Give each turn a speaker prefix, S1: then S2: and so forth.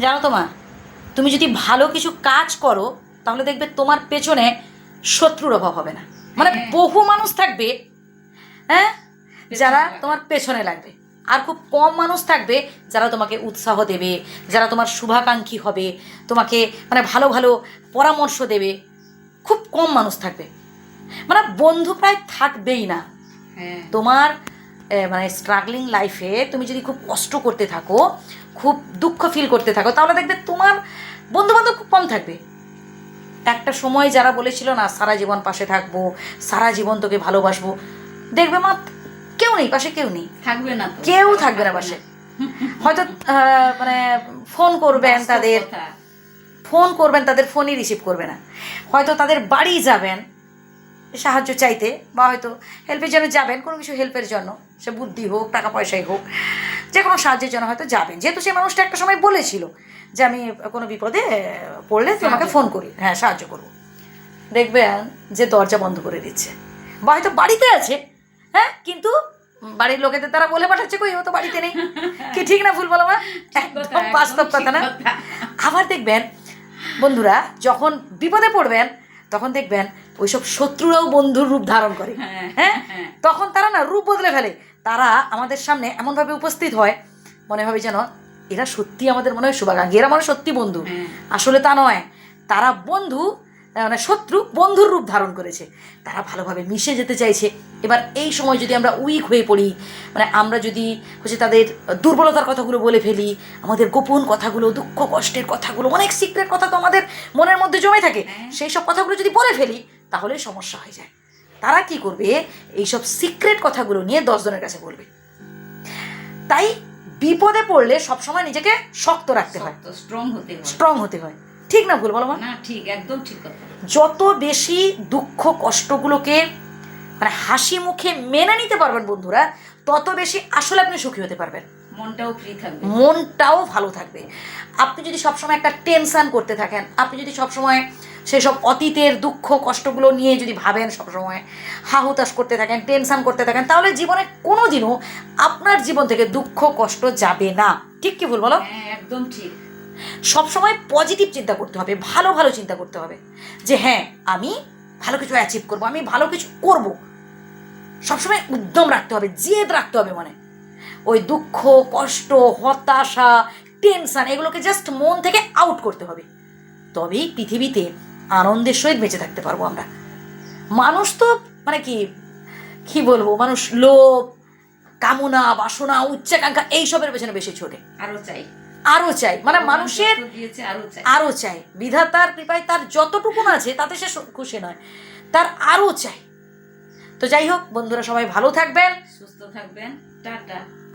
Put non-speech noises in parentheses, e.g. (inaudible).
S1: জানো তো মা তুমি যদি ভালো কিছু কাজ করো তাহলে দেখবে তোমার পেছনে শত্রুর অভাব হবে না। মানে
S2: হ্যাঁ।
S1: বহু মানুষ থাকবে হ্যাঁ? যারা তোমার পেছনে লাগবে। আর খুব কম মানুষ থাকবে যারা তোমাকে উৎসাহ দেবে যারা তোমার শুভাকাঙ্ক্ষী হবে তোমাকে মানে ভালো ভালো পরামর্শ দেবে। খুব কম মানুষ থাকবে। মানে বন্ধু প্রায় থাকবেই না।
S2: হ্যাঁ।
S1: তোমার মানে স্ট্রাগলিং লাইফে তুমি যদি খুব কষ্ট করতে থাকো খুব দুঃখ ফিল করতে থাকো। তাহলে দেখবে তোমার বন্ধু বান্ধব খুব কম থাকবে। একটা সময় যারা বলেছিল না সারা জীবন পাশে থাকব সারা জীবন তোকে ভালোবাসবো। দেখবে মা কেউ নেই পাশে কেউ নেই।
S2: থাকবে না
S1: কেউ থাকবে না পাশে। হয়তো মানে ফোন করবেন তাদের। ফোন করবেন তাদের ফোনই রিসিভ করবে না। হয়তো তাদের বাড়ি যাবেন সাহায্য চাইতে বা হয়তো হেল্পের জন্য যাবেন কোনো কিছু হেল্পের জন্য। সে বুদ্ধি হোক টাকা পয়সাই হোক। যে কোনো সাহায্যের জন্য হয়তো যাবেন। যেহেতু সেই মানুষটা একটা সময় বলেছিল যে আমি কোনো বিপদে পড়লে তোমাকে ফোন করি। হ্যাঁ সাহায্য করব। দেখবেন যে দরজা বন্ধ করে দিচ্ছে। বা হয়তো বাড়িতে আছে হ্যাঁ কিন্তু বাড়ির লোকেদের তারা বলে পাঠাচ্ছে কই ও তো বাড়িতে নেই। (laughs) কি ঠিক না ভুল বলো মা? একদম বাস্তব কথা না? আবার দেখবেন বন্ধুরা যখন বিপদে পড়বেন তখন দেখবেন ওইসব শত্রুরাও বন্ধুর রূপ ধারণ করে।
S2: হ্যাঁ,
S1: হ্যাঁ?
S2: হ্যাঁ।
S1: তখন তারা না রূপ বদলে ফেলে। তারা আমাদের সামনে এমনভাবে উপস্থিত হয় মনে হবে যেন এরা সত্যি আমাদের মনে হয় শুভাকাঙ্ক্ষী এরা মনে সত্যি বন্ধু।
S2: হ্যাঁ।
S1: আসলে তা নয়। তারা বন্ধু মানে শত্রু বন্ধুর রূপ ধারণ করেছে। তারা ভালোভাবে মিশে যেতে চাইছে। এবার এই সময় যদি আমরা উইক হয়ে পড়ি মানে আমরা যদি হচ্ছে তাদের দুর্বলতার কথাগুলো বলে ফেলি আমাদের গোপন কথাগুলো দুঃখ কষ্টের কথাগুলো অনেক সিক্রেট কথা তো আমাদের মনের মধ্যে জমে থাকে
S2: হ্যাঁ।
S1: সেই সব কথাগুলো যদি বলে ফেলি তাহলে সমস্যা হয়ে যায়। তারা কি করবে? এইসব সিক্রেট কথাগুলো নিয়ে দশজনের কাছে বলবে। তাই বিপদে পড়লে সবসময় নিজেকে শক্ত রাখতে হয়।
S2: স্ট্রং হতে হয়।
S1: স্ট্রং হতে হয়। ঠিক না ভুল বলো
S2: না ঠিক একদম ঠিক কথা।
S1: যত বেশি দুঃখ কষ্টগুলোকে মানে হাসি মুখে মেনে নিতে পারবেন বন্ধুরা তত বেশি আসলে আপনি সুখী হতে পারবেন।
S2: মনটাও ফ্রি থাকবে।
S1: মনটাও ভালো থাকবে। আপনি যদি সবসময় একটা টেনশান করতে থাকেন আপনি যদি সবসময় সেসব অতীতের দুঃখ কষ্টগুলো নিয়ে যদি ভাবেন সবসময় হাহুতাশ করতে থাকেন টেনশান করতে থাকেন তাহলে জীবনে কোনো দিনও আপনার জীবন থেকে দুঃখ কষ্ট যাবে না। ঠিক কি ভুল বলো?
S2: হ্যাঁ একদম ঠিক।
S1: সবসময় পজিটিভ চিন্তা করতে হবে, ভালো ভালো চিন্তা করতে হবে। যে হ্যাঁ আমি ভালো কিছু অ্যাচিভ করব, আমি ভালো কিছু করব। সবসময় উদ্যম রাখতে হবে, জেদ রাখতে হবে মনে। ওই দুঃখ, কষ্ট, হতাশা টেনশন এগুলোকে জাস্ট মন থেকে আউট করতে হবে। তবেই পৃথিবীতে আনন্দের সহিত বেঁচে থাকতে পারব আমরা। মানুষ তো মানে কি কি বলব, মানুষ লোভ, কামনা, বাসনা, উচ্চাকাঙ্ক্ষা, এইসবের পেছনে বেশি ছোটে।
S2: আরও চাই।
S1: আরও চাই। মানে মানুষের
S2: যত আরও চাই।
S1: আরও চাই। বিধাতার কৃপায় তার যতটুকু আছে তাতে সে খুশি নয়। তার আরও চাই। তো যাই হোক বন্ধুরা সবাই ভালো থাকবেন।
S2: সুস্থ থাকবেন। টাটা।